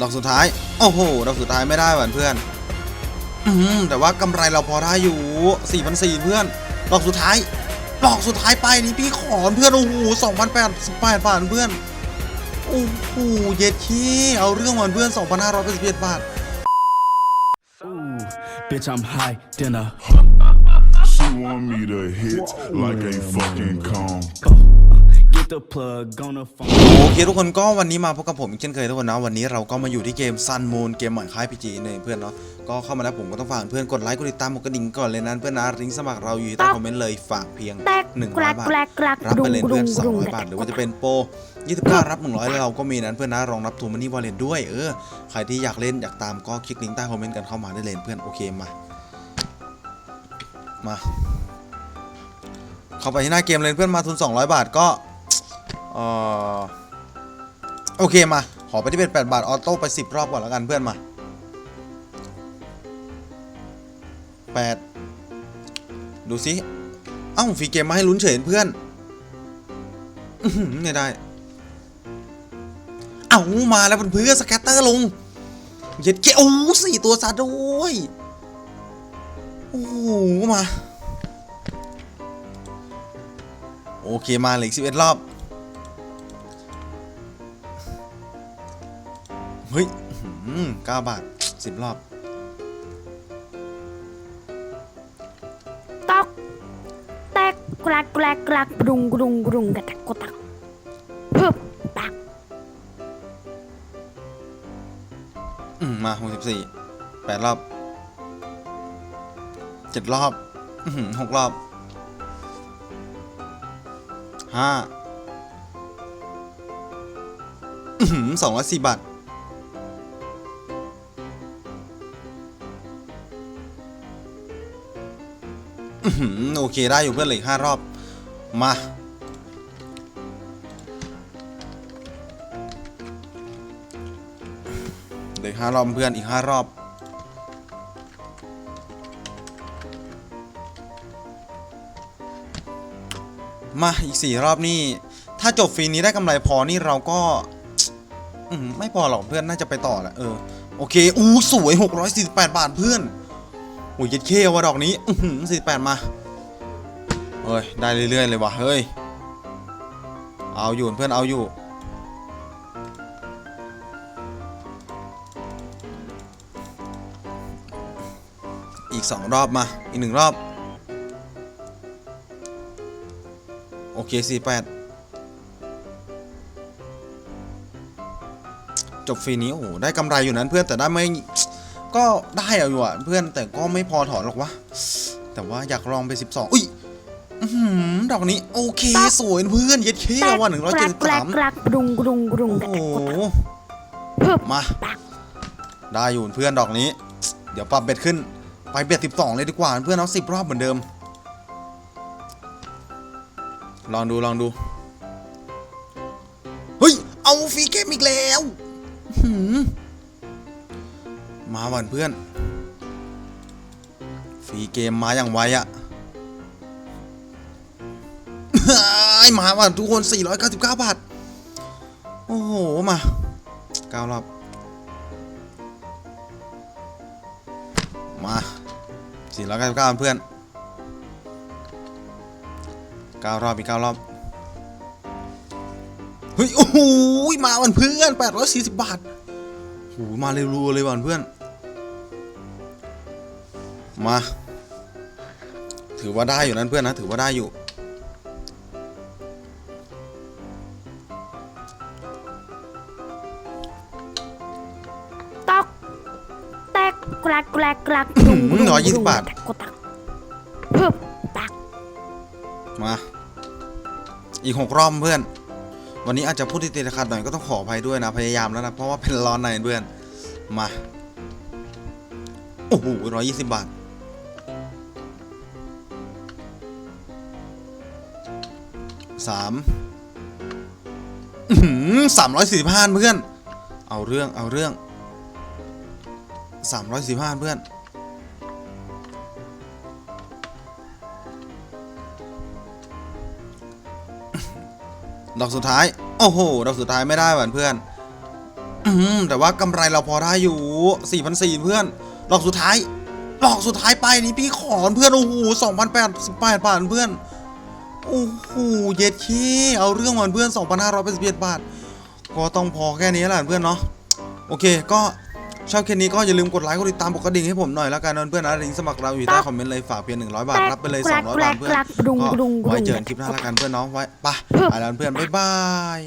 ดอกสุดท้าย โอ้โห ดอกสุดท้ายไม่ได้หวานเพื่อน อืมแต่ว่ากำไรเราพอได้อยู่4 0 0เพื่อน ดอกสุดท้าย ดอกสุดท้ายไปนี่พี่ขอนเพื่อน โอ้โห2,088บาทเพื่อน โอ้โห เย็ดขี้เอาเรื่องหวานเพื่อน2,581บาท Ooh, bitch, I'm high dinner. She want me to hit like a fucking Kong. โอเคทุกคนก็วันนี้มาพบกับผมอีกเช่นเคยทุกคนนะวันนี้เราก็มาอยู่ที่เกม Sun Moon เกมใหม่ค่ายพีจีเนี่ยเพื่อนเนาะก็เข้ามาแล้วผมก็ต้องฝากเพื่อนกดไลค์กดติดตามกดกระดิ่งก่อนเลยนะเพื่อนนะลิงก์สมัครเราอยู่ที่ใต้คอมเมนต์เลยฝากเพียงแตก1 0กลั0กบาทกลักกลักรับไปเลยกรุเพื่อนงกรุง200บาทหรือว่าจะเป็นโปร29รับ100แล้วเราก็มีนั้นเพื่อนนะรองรับทูมันนี่วอลเล็ตด้วยเออใครที่อยากเล่นอยากตามก็คลิกลิงก์ใต้คอมเมนต์กันเข้ามาได้เลยเพื่อนโอเคมามาเข้าไปที่หน้าเกมเลยเพื่อนมาทุน200 บาทก็ เอ่อโอเคมา ขอไปที่เป็น8บาท ออโต้ไป 10 รอบก่อนแล้วกันเพื่อนมา 8 ดูสิเอ้าฟรีเกมมาให้ลุ้นเฉยเพื่อนไม่ได้ เอ้ามาแล้วเพื่อนสแกตเตอร์ลง เย็ดเกโอ้สี่ตัวซะด้วย โอ้โหมา โอเคมาเหลืออีก11รอบ เฮ้ยเก้าบาทสิบรอบ ตอกแตกกลักกลักกลักกรุงกรุงกรุงกระตักกตักเพิ่มตักอืมมาหกสิบสี่แปดรอบเจ็ดรอบอื้อหือหกรอบห้าสองร้อยสี่บาท โอเคได้อยู่เพื่อนเหลือห้ารอบ มา เหลือห้ารอบเพื่อนอีกห้ารอบมาอีกสี่รอบนี่ ถ้าจบฟรีนี้ได้กำไรพอนี่เราก็ไม่พอหรอกเพื่อนน่าจะไปต่อแหละเออ โอเคอู้สวย 648 บาทเพื่อน โอ้ยเย็ดเคว่ะดอกนี้อือหือ48มาเฮ้ยได้เรื่อยๆเลยว่ะเฮ้ยเอาอยู่เพื่อนเอาอยู่อีกสองรอบมาอีกหนึ่งรอบ โอเคสี่แปดจบฟรีนี้โอ้โหได้กำไรอยู่นั้นเพื่อนแต่ได้ไม่ ก็ได้เอาอยู่อะเพื่อนแต่ก็ไม่พอถอนหรอกวะ แต่ว่าอยากลองไป 12 อุ้ยอื้อหือดอกนี้ โอเค สวยเพื่อนเย็ดเคแตกว่ะหนึ่งร้อยกเจ็ลัดกสิบกลัสากมกลักกรุงกรุงกรุงโอ้กระโหตักกตักเพิ่มมาตักได้อยู่เพื่อนดอกนี้ เดี๋ยวปรับเบ็ดขึ้น ไปเบ็ด12เลยดีกว่าเพื่อนเอา10รอบเหมือนเดิม ลองดูลองดู เฮ้ย เอาฟรีเกมอีกแล้วหืม มาวันเพื่อนฟรีเกมมาอย่างไวอะไอ้มาว่ะทุกคน 499 บาท โอ้โห มาเก้ารอบ มาสี่ร้อยเก้าสิบเก้าเพื่อนเก้ารอบอีกเก้ารอบ เฮ้ย โอ้โหมาวันเพื่อนแปดร้อยสี่สิบบาทโอ้โหมาเร็วๆเลยวันเพื่อน มา ถือว่าได้อยู่นั้นเพื่อนนะ ถือว่าได้อยู่ ตอกแตกกลักกลักกลักกรุงกรุงร้อยยี่สิบบาทกระตักกตักเพิ่มตักมา อีกหกรอบเพื่อน วันนี้อาจจะพูดติดๆขัดหน่อยก็ต้องขออภัยด้วยนะ พยายามแล้วนะ เพราะว่าเป็นร้อนในเพื่อน มา โอ้โหร้อยยี่สิบบาท สามสามร้อยสี่สิบห้าเพื่อน เอาเรื่องเอาเรื่องสามร้อยสี่ห้าเพื่อน ดอกสุดท้าย โอ้โห ดอกสุดท้ายไม่ได้หวานเพื่อนแต่ว่ากำไรเราพอได้อยู่4 0 0เพื่อน ดอกสุดท้าย ดอกสุดท้ายไปนี่พี่ขอนเพื่อน โอ้โห2,088บาทเพื่อน โอ้โหเย็ดเคเอาเรื่องวันเพื่อน 2,581บาท ก็ต้องพอแค่นี้แหละเพื่อนเนาะโอเค ก็ชอบแค่นี้ก็อย่าลืมกดไลค์กดติดตามกดกระดิ่งให้ผมหน่อยแล้วกันนะเพื่อนนะลิงก์สมัครเราอยู่ใต้คอมเมนต์เลยฝากเพียง100 บาทรับไปเลย 200 บาทเพื่อนกลักกลักกลักกรุงก็กรุงกรุงไว้เจอกันคลิปหน้าแล้วกันเพื่อนเนาะไว้ไปไปแล้วเพื่อนบ๊ายบาย